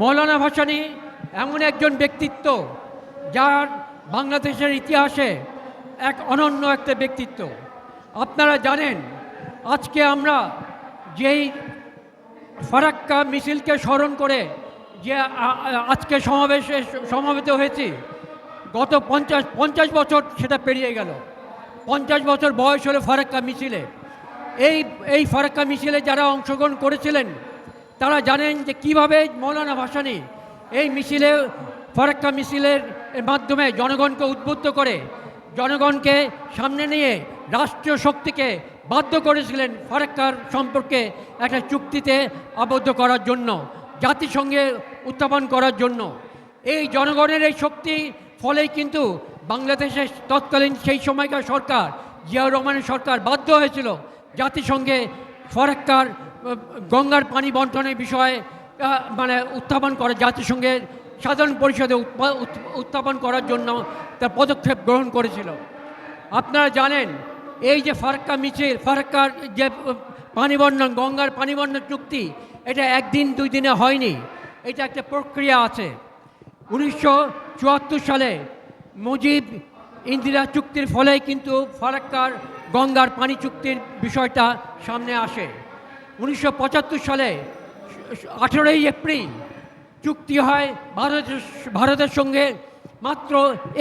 মৌলানা ভাসানি এমন একজন ব্যক্তিত্ব যার বাংলাদেশের ইতিহাসে এক অনন্য একটা ব্যক্তিত্ব। আপনারা জানেন, আজকে আমরা যেই ফারাক্কা মিছিলকে স্মরণ করে যে আজকে সমাবেশে সমাবেত হয়েছি, গত পঞ্চাশ পঞ্চাশ বছর সেটা পেরিয়ে গেল। পঞ্চাশ বছর বয়স হলো ফারাক্কা মিছিলে। এই এই ফারাক্কা মিছিলে যারা অংশগ্রহণ করেছিলেন তারা জানেন যে কীভাবে মৌলানা ভাসানি এই মিছিলে, ফারাক্কা মিছিলের মাধ্যমে জনগণকে উদ্বুদ্ধ করে, জনগণকে সামনে নিয়ে রাষ্ট্রীয় শক্তিকে বাধ্য করেছিলেন ফরাক্কার সম্পর্কে একটা চুক্তিতে আবদ্ধ করার জন্য, জাতিসংঘে উত্থাপন করার জন্য। এই জনগণের এই শক্তি ফলেই কিন্তু বাংলাদেশের তৎকালীন সেই সময়কার সরকার, জিয়াউর রহমানের সরকার বাধ্য হয়েছিল জাতিসংঘে ফরাক্কার গঙ্গার পানি বন্টনের বিষয়ে মানে উত্থাপন করে জাতিসংঘের সাধারণ পরিষদে উত্থাপন করার জন্য তার পদক্ষেপ গ্রহণ করেছিল। আপনারা জানেন এই যে ফারাক্কা মিছিল ফারাক্কার যে আহ, পানি বন্টন গঙ্গার পানি বন্টন চুক্তি এটা একদিন দুই দিনে হয়নি। এটা একটা প্রক্রিয়া আছে। উনিশশো চুয়াত্তর সালে মুজিব ইন্দিরা চুক্তির ফলে কিন্তু ফারাক্কার গঙ্গার পানি চুক্তির বিষয়টা সামনে আসে। উনিশশো পঁচাত্তর সালে আঠেরোই এপ্রিল চুক্তি হয় ভারতের ভারতের সঙ্গে মাত্র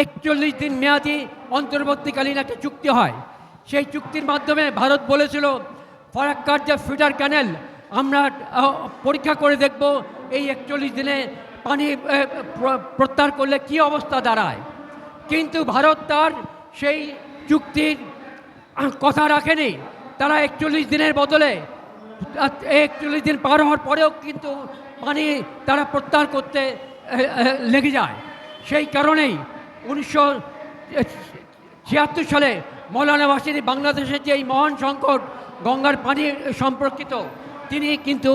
একচল্লিশ দিন মেয়াদি অন্তর্বর্তীকালীন একটা চুক্তি হয়। সেই চুক্তির মাধ্যমে ভারত বলেছিল, ফরাক্কার যে ফিডার ক্যানেল, আমরা পরীক্ষা করে দেখব এই একচল্লিশ দিনে পানি প্রত্যাহার করলে কি অবস্থা দাঁড়ায়। কিন্তু ভারত তার সেই চুক্তির কথা রাখেনি। তারা একচল্লিশ দিনের বদলে একচল্লিশ দিন পার হওয়ার পরেও কিন্তু পানি তারা প্রত্যাহার করতে লেগে যায়। সেই কারণেই উনিশশো ছিয়াত্তর সালে মৌলানা ভাসিনী বাংলাদেশের যে এই মহান সংকট গঙ্গার পানি সম্পর্কিত, তিনি কিন্তু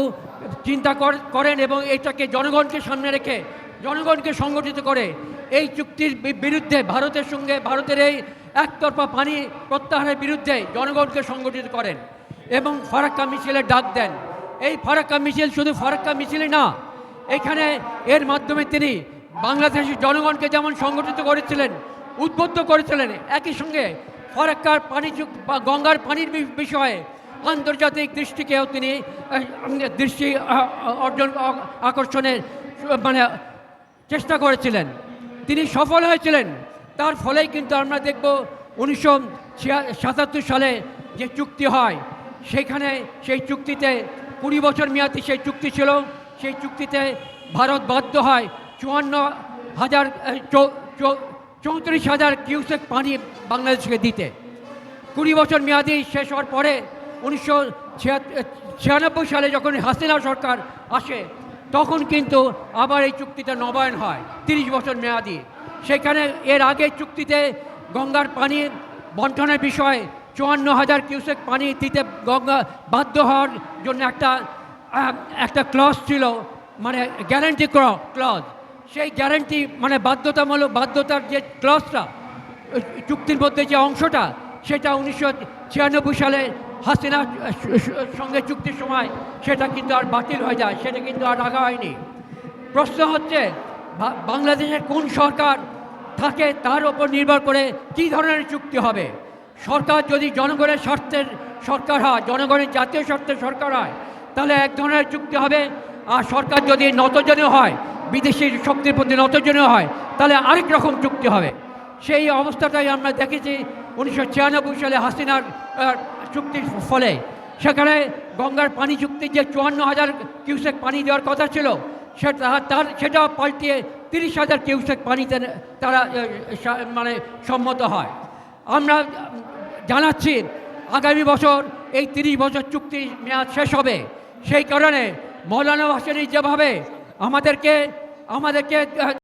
চিন্তা করেন এবং এটাকে জনগণকে সামনে রেখে, জনগণকে সংগঠিত করে এই চুক্তির বিরুদ্ধে ভারতের সঙ্গে, ভারতের এই একতরফা পানি প্রত্যাহারের বিরুদ্ধে জনগণকে সংগঠিত করেন। এবং ফারাক্কা মিছিলের ডাক দেন। এই ফারাক্কা মিছিল শুধু ফারাক্কা মিছিলে না, এখানে এর মাধ্যমে তিনি বাংলাদেশের জনগণকে যেমন সংগঠিত করেছিলেন, উদ্বুদ্ধ করেছিলেন, একই সঙ্গে ফরাক্কার পানি গঙ্গার পানির বিষয়ে আন্তর্জাতিক দৃষ্টিকেও তিনি দৃষ্টি অর্জন আকর্ষণের মানে চেষ্টা করেছিলেন। তিনি সফল হয়েছিলেন। তার ফলেই কিন্তু আমরা দেখব উনিশশো সাতাত্তর সালে যে চুক্তি হয় সেখানে সেই চুক্তিতে কুড়ি বছর মেয়াদি সেই চুক্তি ছিল। সেই চুক্তিতে ভারত বাধ্য হয় চুয়ান্ন হাজার চৌত্রিশ হাজার কিউসেক পানি বাংলাদেশকে দিতে। কুড়ি বছর মেয়াদি শেষ হওয়ার পরে উনিশশো ছিয়ানব্বই সালে যখন হাসিনা সরকার আসে, তখন কিন্তু আবার এই চুক্তিতে নবায়ন হয়, তিরিশ বছর মেয়াদি। সেখানে এর আগে চুক্তিতে গঙ্গার পানি বন্টনের বিষয়ে চুয়ান্ন হাজার কিউসেক পানি দিতে গঙ্গা বাধ্য হওয়ার জন্য একটা একটা ক্লজ ছিল মানে গ্যারান্টি ক্লজ সেই গ্যারান্টি মানে বাধ্যতামূলক বাধ্যতার যে ক্লজটা চুক্তির মধ্যে যে অংশটা, সেটা উনিশশো ছিয়ানব্বই সালে হাসিনা সঙ্গে চুক্তির সময় সেটা কিন্তু আর বাতিল হয়ে যায়, সেটা কিন্তু আর রাখা হয়নি। প্রশ্ন হচ্ছে বাংলাদেশের কোন সরকার থাকে তার ওপর নির্ভর করে কী ধরনের চুক্তি হবে? সরকার যদি জনগণের স্বার্থের সরকার হয়, জনগণের জাতীয় স্বার্থের সরকার হয়, তাহলে এক ধরনের চুক্তি হবে। আর সরকার যদি নতজনীয় হয়, বিদেশি শক্তির প্রতি নতজনীয় হয়, তাহলে আরেক রকম চুক্তি হবে। সেই অবস্থাটাই আমরা দেখেছি উনিশশো ছিয়ানব্বই সালে হাসিনার চুক্তির ফলে। সেখানে গঙ্গার পানি চুক্তির যে চুয়ান্ন হাজার কিউসেক পানি দেওয়ার কথা ছিল, সেটা তার সেটা পাল্টিয়ে তিরিশ হাজার কিউসেক পানিতে তারা মানে সম্মত হয়। আমরা জানাচ্ছি আগামী বছর এই তিরিশ বছর চুক্তি মেয়াদ শেষ হবে। সেই কারণে মৌলানা ভাসানি যেভাবে আমাদেরকে আমাদেরকে